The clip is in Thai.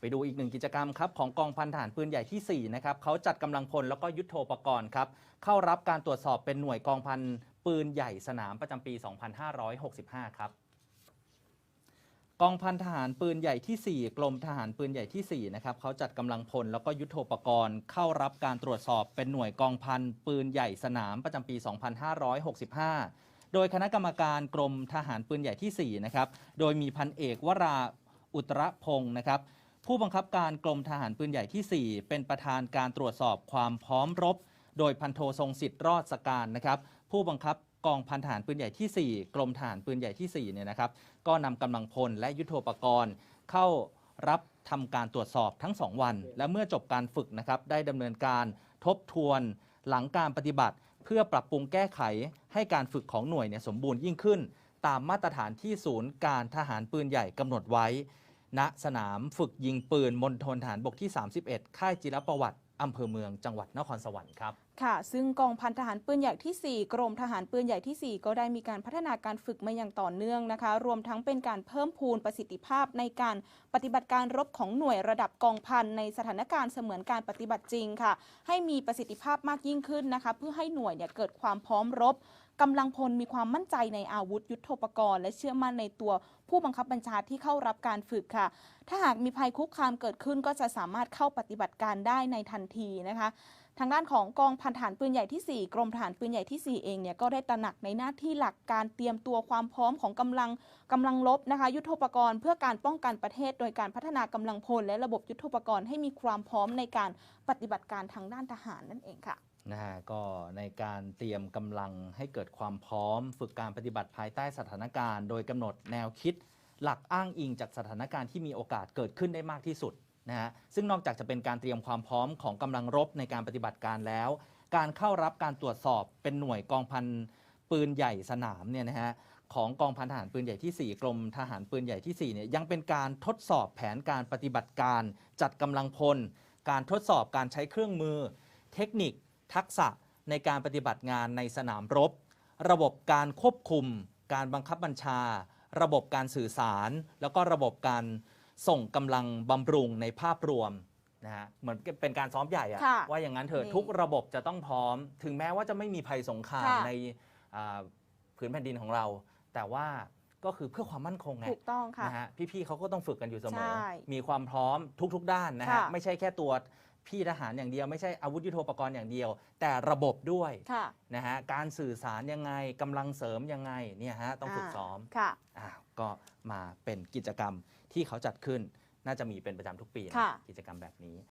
ไปดูอีกหนึ่งกิจกรรมครับของกองพันทหารปืนใหญ่ที่ 4 นะครับเขาจัดกำลังพลแล้วก็ยุทโธปกรณ์ครับเข้ารับการตรวจสอบเป็นหน่วยกองพันปืนใหญ่สนามประจำปี 2565 ครับกองพันทหารปืนใหญ่ที่ 4 กรมทหารปืนใหญ่ที่ 4 นะครับเขาจัดกำลังพลแล้วก็ยุทโธปกรณ์ เข้ารับการตรวจสอบเป็นหน่วยกองพันปืนใหญ่สนามประจำปี 2565 โดยคณะกรรมการกรมทหารปืนใหญ่ที่ 4 นะครับ โดยมีพันเอกวราอุตรพงศ์นะครับ ผู้บังคับการกรมทหารปืนใหญ่ที่ 4 เป็นประธานการตรวจสอบความพร้อมรบ โดยพันโททรงสิทธิ์รอดสการนะครับ ผู้บังคับกองพันทหารปืนใหญ่ที่ 4 กรมทหารปืนใหญ่ที่4เนี่ยนะครับ ก็นำกำลังพลและยุทโธปกรณ์ เข้ารับทำการตรวจสอบทั้ง 2 วัน และเมื่อจบการฝึกนะครับ ได้ดำเนินการทบทวนหลังการปฏิบัติ เพื่อปรับปรุงแก้ไขให้การฝึกของหน่วยเนี่ยสมบูรณ์ยิ่งขึ้น ตามมาตรฐานที่ศูนย์การทหารปืนใหญ่กำหนดไว้ ณสนามฝึกยิงปืนมณฑลฐานบกที่ 31 ค่ายจิรประวัติอำเภอเมืองจังหวัดนครสวรรค์ครับ ค่ะ ซึ่งกองพันทหารปืนใหญ่ที่ 4 กรมทหารปืนใหญ่ที่ 4 ก็ได้มีการพัฒนาการฝึกมาอย่างต่อเนื่องนะคะ รวมทั้งเป็นการเพิ่มพูนประสิทธิภาพในการปฏิบัติการรบของหน่วยระดับกองพันในสถานการณ์เสมือนการปฏิบัติจริงค่ะ ให้มีประสิทธิภาพมากยิ่งขึ้นนะคะ เพื่อให้หน่วยเนี่ยเกิดความพร้อมรบกำลังพลมีความมั่นใจในอาวุธยุทโธปกรณ์ และเชื่อมั่นในตัวผู้บังคับบัญชาที่เข้ารับการฝึกค่ะ ถ้าหากมีภัยคุกคามเกิดขึ้นก็จะสามารถเข้าปฏิบัติการได้ในทันทีนะคะ ทางด้านของกองพันฐานปืนใหญ่ที่ 4 กรมฐานปืนใหญ่ที่ 4 เองเนี่ยก็ได้ตระหนักในหน้าที่หลักการเตรียมตัวความพร้อมของกำลังกำลังลบนะคะ ยุทธปกรณ์เพื่อการป้องกันประเทศ โดยการพัฒนากำลังพล และระบบยุทธปกรณ์ให้มีความพร้อมในการปฏิบัติการทางด้านทหารนั่นเองค่ะนะฮะก็ในการเตรียมกำลังให้เกิดความพร้อม ฝึกการปฏิบัติภายใต้สถานการณ์ โดยกำหนดแนวคิด หลักอ้างอิงจากสถานการณ์ที่มีโอกาสเกิดขึ้นได้มากที่สุด นะฮะซึ่งนอกจากจะเป็นการเตรียมความพร้อมของกำลังรบในการปฏิบัติการแล้ว การเข้ารับการตรวจสอบเป็นหน่วยกองพันปืนใหญ่สนามเนี่ยนะฮะของกองพันทหารปืนใหญ่ที่ 4 กรมทหารปืนใหญ่ที่ 4 เนี่ยยังเป็นการทดสอบแผนการปฏิบัติการ จัดกำลังพล การทดสอบการใช้เครื่องมือ เทคนิค ทักษะในการปฏิบัติงานในสนามรบ ระบบการควบคุม การบังคับบัญชา ระบบการสื่อสาร แล้วก็ระบบการ ส่งกำลังบำรุงในภาพรวมนะฮะเหมือนเป็นการซ้อมใหญ่อะค่ะว่าอย่างนั้นเถอะนี่ทุกระบบจะต้องพร้อม ถึงแม้ว่าจะไม่มีภัยสงครามค่ะ ในอ่าผืนแผ่นดินของเรา แต่ว่าก็คือเพื่อความมั่นคงไง ถูกต้องค่ะ นะฮะพี่ๆเขาก็ต้องฝึกกันอยู่เสมอ ใช่มีความพร้อมทุกๆด้านนะฮะค่ะ ไม่ใช่แค่ตัวพี่ทหารอย่างเดียว ไม่ใช่อาวุธยุทโธปกรณ์อย่างเดียว แต่ระบบด้วยค่ะนะฮะการสื่อสารยังไงกำลังเสริมยังไงเนี่ยฮะต้องฝึกซ้อมค่ะอ้าว ก็มาเป็นกิจกรรมที่เขาจัดขึ้น น่าจะมีเป็นประจำทุกปีนะค่ะ กิจกรรมแบบนี้